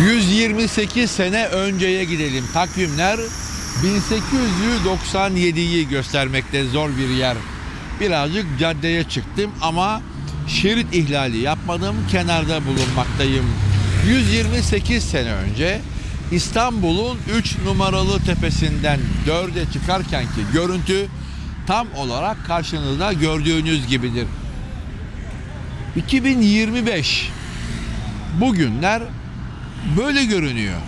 128 sene önceye gidelim. Takvimler 1897'yi göstermekte zor bir yer. Birazcık caddeye çıktım ama şerit ihlali yapmadım. Kenarda bulunmaktayım. 128 sene önce İstanbul'un 3 numaralı tepesinden 4'e çıkarkenki görüntü tam olarak karşınızda gördüğünüz gibidir. 2025 bugünler böyle görünüyor.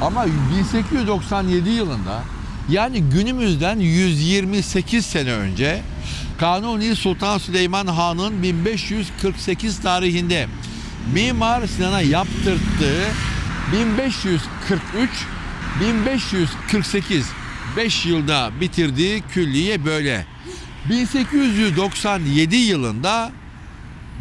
Ama 1897 yılında yani günümüzden 128 sene önce Kanuni Sultan Süleyman Han'ın 1548 tarihinde Mimar Sinan'a yaptırttığı 1543 1548 5 yılda bitirdiği külliye böyle. 1897 yılında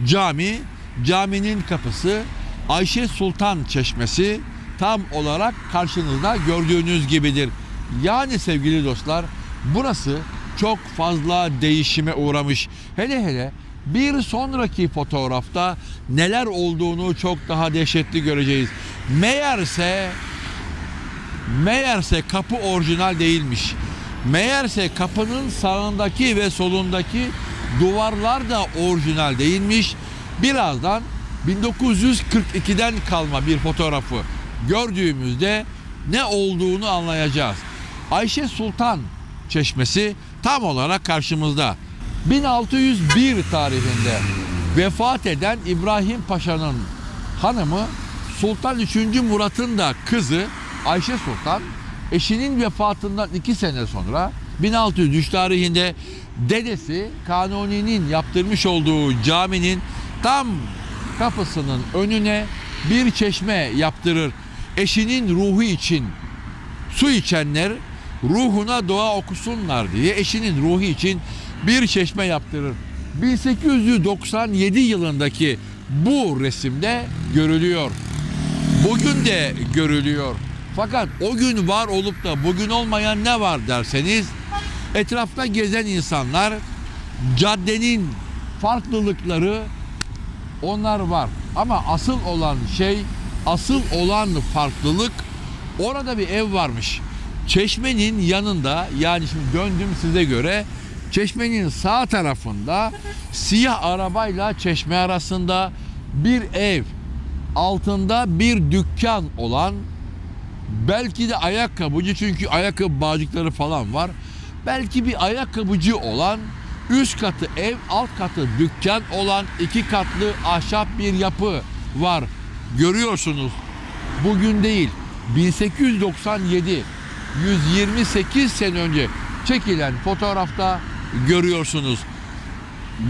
cami, caminin kapısı Ayşe Sultan Çeşmesi tam olarak karşınızda gördüğünüz gibidir. Yani sevgili dostlar burası çok fazla değişime uğramış. Hele hele bir sonraki fotoğrafta neler olduğunu çok daha dehşetli göreceğiz. Meğerse Meğerse kapı orijinal değilmiş. Meğerse kapının sağındaki ve solundaki duvarlar da orijinal değilmiş. Birazdan 1942'den kalma bir fotoğrafı gördüğümüzde ne olduğunu anlayacağız. Ayşe Sultan Çeşmesi tam olarak karşımızda. 1601 tarihinde vefat eden İbrahim Paşa'nın hanımı Sultan 3. Murat'ın da kızı Ayşe Sultan eşinin vefatından iki sene sonra 1603 tarihinde dedesi Kanuni'nin yaptırmış olduğu caminin tam kapısının önüne bir çeşme yaptırır. Eşinin ruhu için su içenler ruhuna dua okusunlar diye eşinin ruhu için bir çeşme yaptırır. 1897 yılındaki bu resimde görülüyor. Bugün de görülüyor. Fakat o gün var olup da bugün olmayan ne var derseniz etrafta gezen insanlar caddenin farklılıkları onlar var. Ama asıl olan şey, asıl olan farklılık orada bir ev varmış. Çeşmenin yanında yani şimdi döndüm size göre çeşmenin sağ tarafında siyah arabayla çeşme arasında bir ev altında bir dükkan olan belki de ayakkabıcı çünkü ayakkabı bağcıkları falan var. Belki bir ayakkabıcı olan üst katı ev alt katı dükkan olan iki katlı ahşap bir yapı var. Görüyorsunuz bugün değil 1897 128 sene önce çekilen fotoğrafta görüyorsunuz.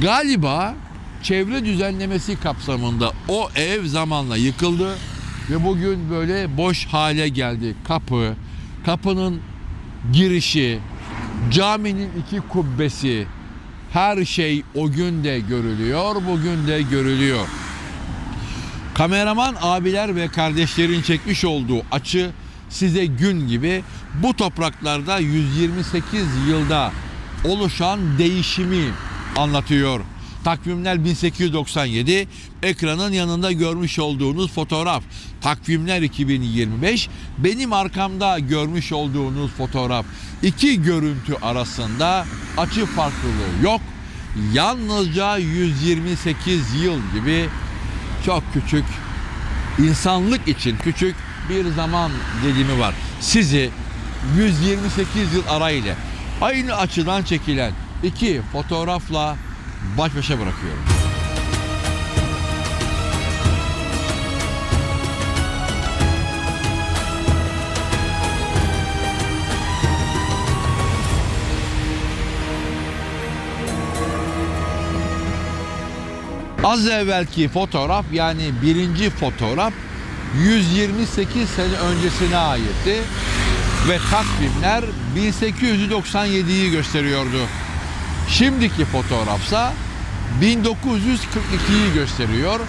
Galiba çevre düzenlemesi kapsamında o ev zamanla yıkıldı ve bugün böyle boş hale geldi. Kapı, kapının girişi, caminin iki kubbesi, her şey o gün de görülüyor, bugün de görülüyor. Kameraman abiler ve kardeşlerin çekmiş olduğu açı size gün gibi bu topraklarda 128 yılda oluşan değişimi anlatıyor. Takvimler 1897, ekranın yanında görmüş olduğunuz fotoğraf. Takvimler 2025, benim arkamda görmüş olduğunuz fotoğraf. İki görüntü arasında açı farklılığı yok. Yalnızca 128 yıl gibi çok küçük, insanlık için küçük bir zaman dilimi var. Sizi 128 yıl arayla aynı açıdan çekilen iki fotoğrafla baş başa bırakıyorum. Az evvelki fotoğraf yani birinci fotoğraf 128 sene öncesine aitti ve takvimler 1897'yi gösteriyordu. Şimdiki fotoğrafsa 1942'yi gösteriyor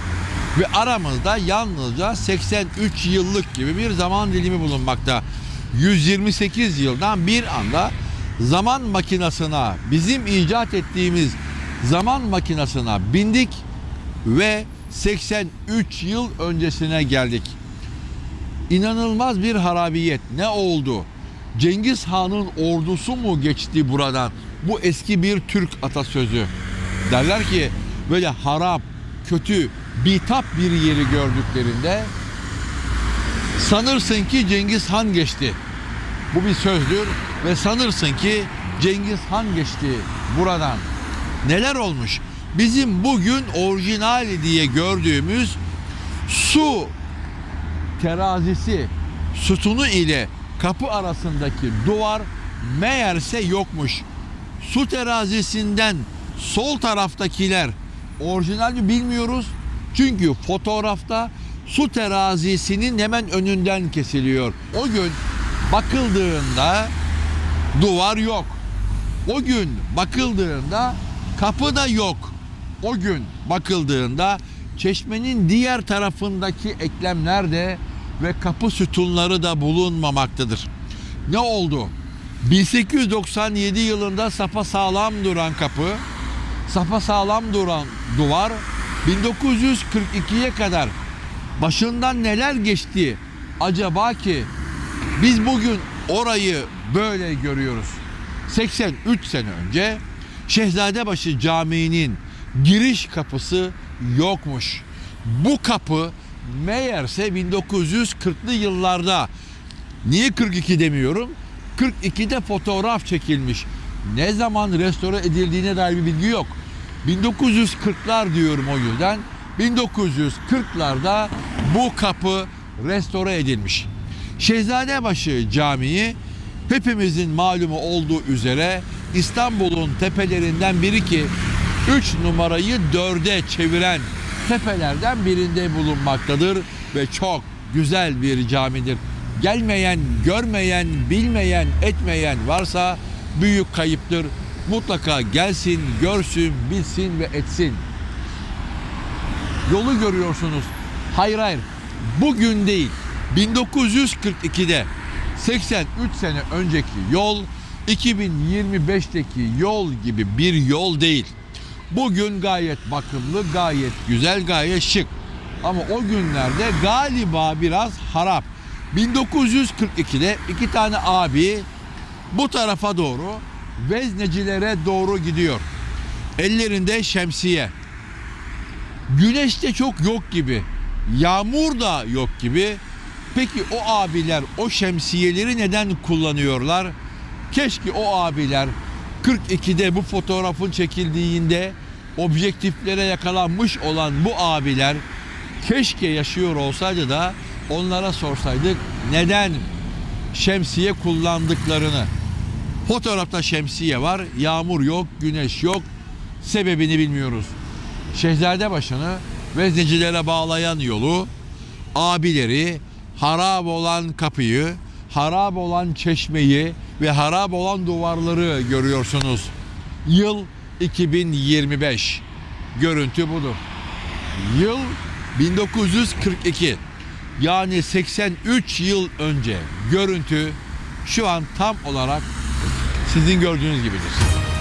ve aramızda yalnızca 83 yıllık gibi bir zaman dilimi bulunmakta. 128 yıldan bir anda zaman makinasına, bizim icat ettiğimiz zaman makinasına bindik ve 83 yıl öncesine geldik. İnanılmaz bir harabiyet. Ne oldu? Cengiz Han'ın ordusu mu geçti buradan? Bu eski bir Türk atasözü. Derler ki böyle harap, kötü, bitap bir yeri gördüklerinde sanırsın ki Cengiz Han geçti. Bu bir sözdür ve sanırsın ki Cengiz Han geçti buradan. Neler olmuş? Bizim bugün orijinal diye gördüğümüz su terazisi sütunu ile kapı arasındaki duvar meğerse yokmuş. Su terazisinden sol taraftakiler orijinal mi bilmiyoruz. Çünkü fotoğrafta su terazisinin hemen önünden kesiliyor. O gün bakıldığında duvar yok. O gün bakıldığında kapı da yok. O gün bakıldığında çeşmenin diğer tarafındaki eklemler de ve kapı sütunları da bulunmamaktadır. Ne oldu? 1897 yılında sapa sağlam duran kapı, sapa sağlam duran duvar 1942'ye kadar başından neler geçti acaba ki biz bugün orayı böyle görüyoruz. 83 sene önce Şehzadebaşı Camii'nin giriş kapısı yokmuş. Bu kapı meğerse 1940'lı yıllarda niye 42 demiyorum? 42'de fotoğraf çekilmiş. Ne zaman restore edildiğine dair bir bilgi yok. 1940'lar diyorum o yüzden. 1940'larda bu kapı restore edilmiş. Şehzadebaşı Camii hepimizin malumu olduğu üzere İstanbul'un tepelerinden biri ki 3 numarayı 4'e çeviren tepelerden birinde bulunmaktadır ve çok güzel bir camidir. Gelmeyen, görmeyen, bilmeyen, etmeyen varsa büyük kayıptır. Mutlaka gelsin, görsün, bilsin ve etsin. Yolu görüyorsunuz. Hayır hayır. Bugün değil. 1942'de 83 sene önceki yol 2025'teki yol gibi bir yol değil. Bugün gayet bakımlı, gayet güzel, gayet şık. Ama o günlerde galiba biraz harap. 1942'de iki tane abi bu tarafa doğru veznecilere doğru gidiyor. Ellerinde şemsiye. Güneş de çok yok gibi. Yağmur da yok gibi. Peki o abiler o şemsiyeleri neden kullanıyorlar? Keşke o abiler 42'de bu fotoğrafın çekildiğinde objektiflere yakalanmış olan bu abiler keşke yaşıyor olsaydı da onlara sorsaydık neden şemsiye kullandıklarını. Fotoğrafta şemsiye var, yağmur yok, güneş yok. Sebebini bilmiyoruz. Şehzadebaşı'nı veznecilere bağlayan yolu, abileri, harap olan kapıyı, harap olan çeşmeyi ve harap olan duvarları görüyorsunuz. Yıl 2025. Görüntü budur. Yıl 1942. Yani 83 yıl önce görüntü şu an tam olarak sizin gördüğünüz gibidir.